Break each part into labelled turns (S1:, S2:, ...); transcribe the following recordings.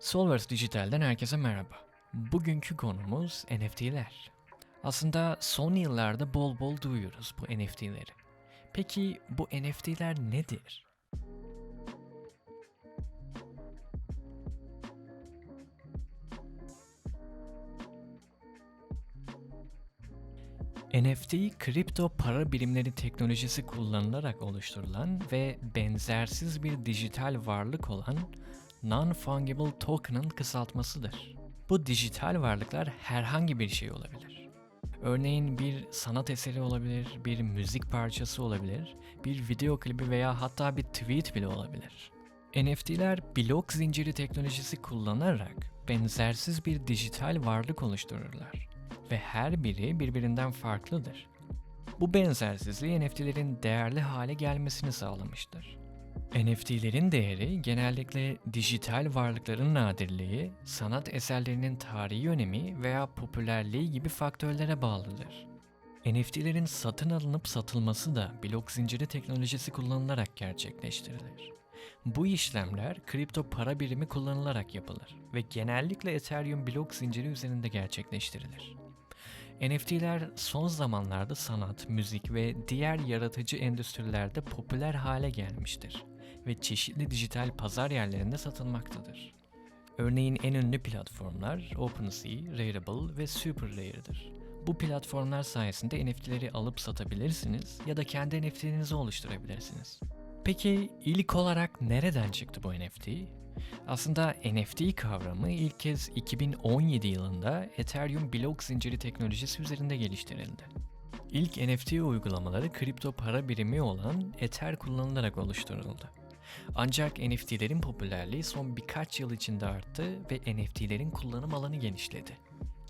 S1: Solverse Dijital'den herkese merhaba. Bugünkü konumuz NFT'ler. Aslında son yıllarda bol bol duyuyoruz bu NFT'leri. Peki bu NFT'ler nedir? NFT, kripto para birimleri teknolojisi kullanılarak oluşturulan ve benzersiz bir dijital varlık olan Non-Fungible Token'ın kısaltmasıdır. Bu dijital varlıklar herhangi bir şey olabilir. Örneğin bir sanat eseri olabilir, bir müzik parçası olabilir, bir video klibi veya hatta bir tweet bile olabilir. NFT'ler blok zinciri teknolojisi kullanarak benzersiz bir dijital varlık oluştururlar ve her biri birbirinden farklıdır. Bu benzersizliği NFT'lerin değerli hale gelmesini sağlamıştır. NFT'lerin değeri genellikle dijital varlıkların nadirliği, sanat eserlerinin tarihi önemi veya popülerliği gibi faktörlere bağlıdır. NFT'lerin satın alınıp satılması da blok zinciri teknolojisi kullanılarak gerçekleştirilir. Bu işlemler kripto para birimi kullanılarak yapılır ve genellikle Ethereum blok zinciri üzerinde gerçekleştirilir. NFT'ler son zamanlarda sanat, müzik ve diğer yaratıcı endüstrilerde popüler hale gelmiştir ve çeşitli dijital pazar yerlerinde satılmaktadır. Örneğin en ünlü platformlar OpenSea, Rarible ve SuperRare'dir. Bu platformlar sayesinde NFT'leri alıp satabilirsiniz ya da kendi NFT'nizi oluşturabilirsiniz. Peki ilk olarak nereden çıktı bu NFT? Aslında NFT kavramı ilk kez 2017 yılında Ethereum blok zinciri teknolojisi üzerinde geliştirildi. İlk NFT uygulamaları kripto para birimi olan Ether kullanılarak oluşturuldu. Ancak NFT'lerin popülerliği son birkaç yıl içinde arttı ve NFT'lerin kullanım alanı genişledi.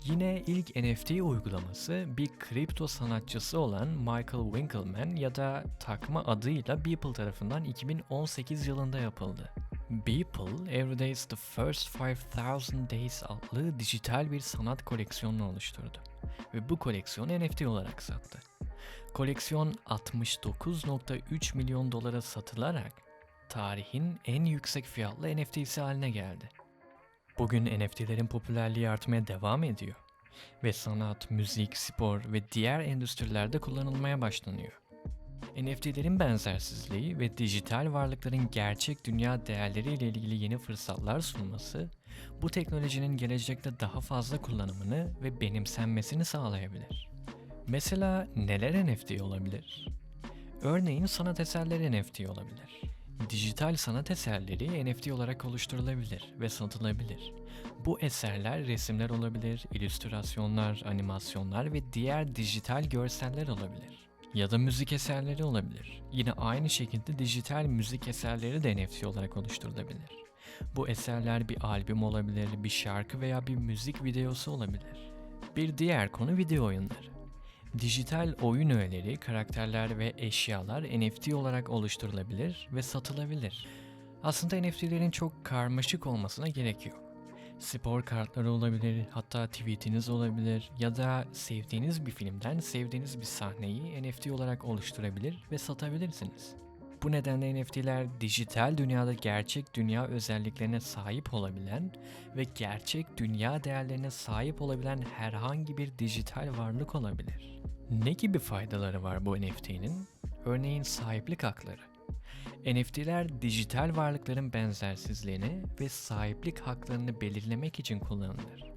S1: Yine ilk NFT uygulaması bir kripto sanatçısı olan Michael Winkelmann ya da takma adıyla Beeple tarafından 2018 yılında yapıldı. Beeple, Every Day is the First 5000 Days adlı dijital bir sanat koleksiyonunu oluşturdu ve bu koleksiyonu NFT olarak sattı. Koleksiyon 69.3 milyon dolara satılarak tarihin en yüksek fiyatlı NFT'si haline geldi. Bugün NFT'lerin popülerliği artmaya devam ediyor ve sanat, müzik, spor ve diğer endüstrilerde kullanılmaya başlanıyor. NFT'lerin benzersizliği ve dijital varlıkların gerçek dünya değerleriyle ilgili yeni fırsatlar sunması, bu teknolojinin gelecekte daha fazla kullanımını ve benimsenmesini sağlayabilir. Mesela neler NFT olabilir? Örneğin sanat eserleri NFT olabilir. Dijital sanat eserleri NFT olarak oluşturulabilir ve satılabilir. Bu eserler resimler olabilir, illüstrasyonlar, animasyonlar ve diğer dijital görseller olabilir. Ya da müzik eserleri olabilir. Yine aynı şekilde dijital müzik eserleri de NFT olarak oluşturulabilir. Bu eserler bir albüm olabilir, bir şarkı veya bir müzik videosu olabilir. Bir diğer konu video oyunları. Dijital oyun öğeleri, karakterler ve eşyalar NFT olarak oluşturulabilir ve satılabilir. Aslında NFT'lerin çok karmaşık olmasına gerek yok. Spor kartları olabilir, hatta tweetiniz olabilir ya da sevdiğiniz bir filmden sevdiğiniz bir sahneyi NFT olarak oluşturabilir ve satabilirsiniz. Bu nedenle NFT'ler dijital dünyada gerçek dünya özelliklerine sahip olabilen ve gerçek dünya değerlerine sahip olabilen herhangi bir dijital varlık olabilir. Ne gibi faydaları var bu NFT'nin? Örneğin sahiplik hakları. NFT'ler dijital varlıkların benzersizliğini ve sahiplik haklarını belirlemek için kullanılır.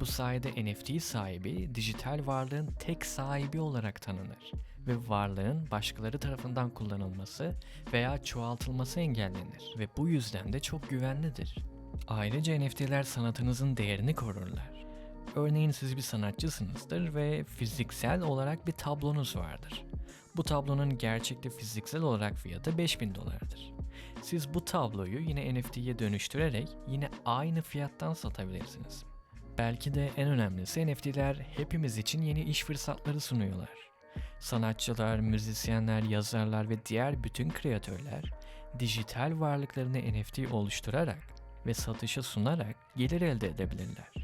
S1: Bu sayede NFT sahibi dijital varlığın tek sahibi olarak tanınır ve varlığın başkaları tarafından kullanılması veya çoğaltılması engellenir ve bu yüzden de çok güvenlidir. Ayrıca NFT'ler sanatınızın değerini korurlar. Örneğin siz bir sanatçısınızdır ve fiziksel olarak bir tablonuz vardır. Bu tablonun gerçekte fiziksel olarak fiyatı 5000 dolardır. Siz bu tabloyu yine NFT'ye dönüştürerek yine aynı fiyattan satabilirsiniz. Belki de en önemlisi NFT'ler hepimiz için yeni iş fırsatları sunuyorlar. Sanatçılar, müzisyenler, yazarlar ve diğer bütün kreatörler dijital varlıklarını NFT oluşturarak ve satışa sunarak gelir elde edebilirler.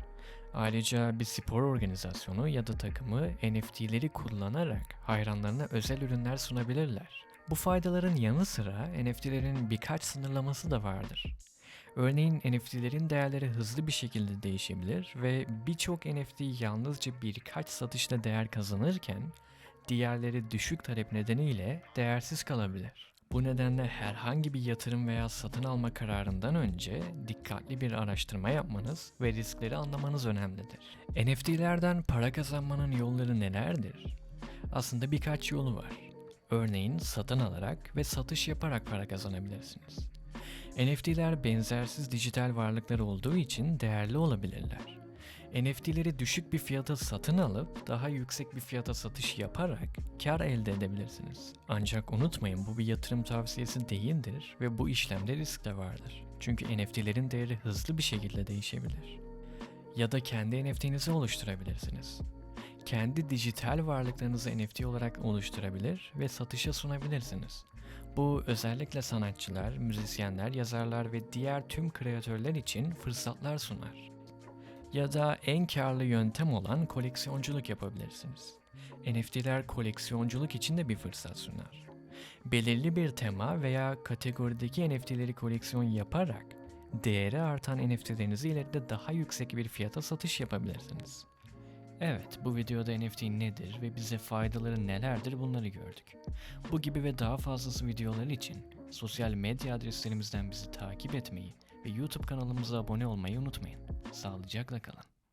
S1: Ayrıca bir spor organizasyonu ya da takımı NFT'leri kullanarak hayranlarına özel ürünler sunabilirler. Bu faydaların yanı sıra NFT'lerin birkaç sınırlaması da vardır. Örneğin NFT'lerin değerleri hızlı bir şekilde değişebilir ve birçok NFT yalnızca birkaç satışla değer kazanırken diğerleri düşük talep nedeniyle değersiz kalabilir. Bu nedenle herhangi bir yatırım veya satın alma kararından önce dikkatli bir araştırma yapmanız ve riskleri anlamanız önemlidir. NFT'lerden para kazanmanın yolları nelerdir? Aslında birkaç yolu var. Örneğin satın alarak ve satış yaparak para kazanabilirsiniz. NFT'ler benzersiz dijital varlıklar olduğu için değerli olabilirler. NFT'leri düşük bir fiyata satın alıp daha yüksek bir fiyata satış yaparak kar elde edebilirsiniz. Ancak unutmayın bu bir yatırım tavsiyesi değildir ve bu işlemde risk de vardır. Çünkü NFT'lerin değeri hızlı bir şekilde değişebilir. Ya da kendi NFT'nizi oluşturabilirsiniz. Kendi dijital varlıklarınızı NFT olarak oluşturabilir ve satışa sunabilirsiniz. Bu özellikle sanatçılar, müzisyenler, yazarlar ve diğer tüm kreatörler için fırsatlar sunar. Ya da en karlı yöntem olan koleksiyonculuk yapabilirsiniz. NFT'ler koleksiyonculuk için de bir fırsat sunar. Belirli bir tema veya kategorideki NFT'leri koleksiyon yaparak değeri artan NFT'lerinizi ileride daha yüksek bir fiyata satış yapabilirsiniz. Evet, bu videoda NFT nedir ve bize faydaları nelerdir bunları gördük. Bu gibi ve daha fazlası videolar için sosyal medya adreslerimizden bizi takip etmeyi ve YouTube kanalımıza abone olmayı unutmayın. Sağlıcakla kalın.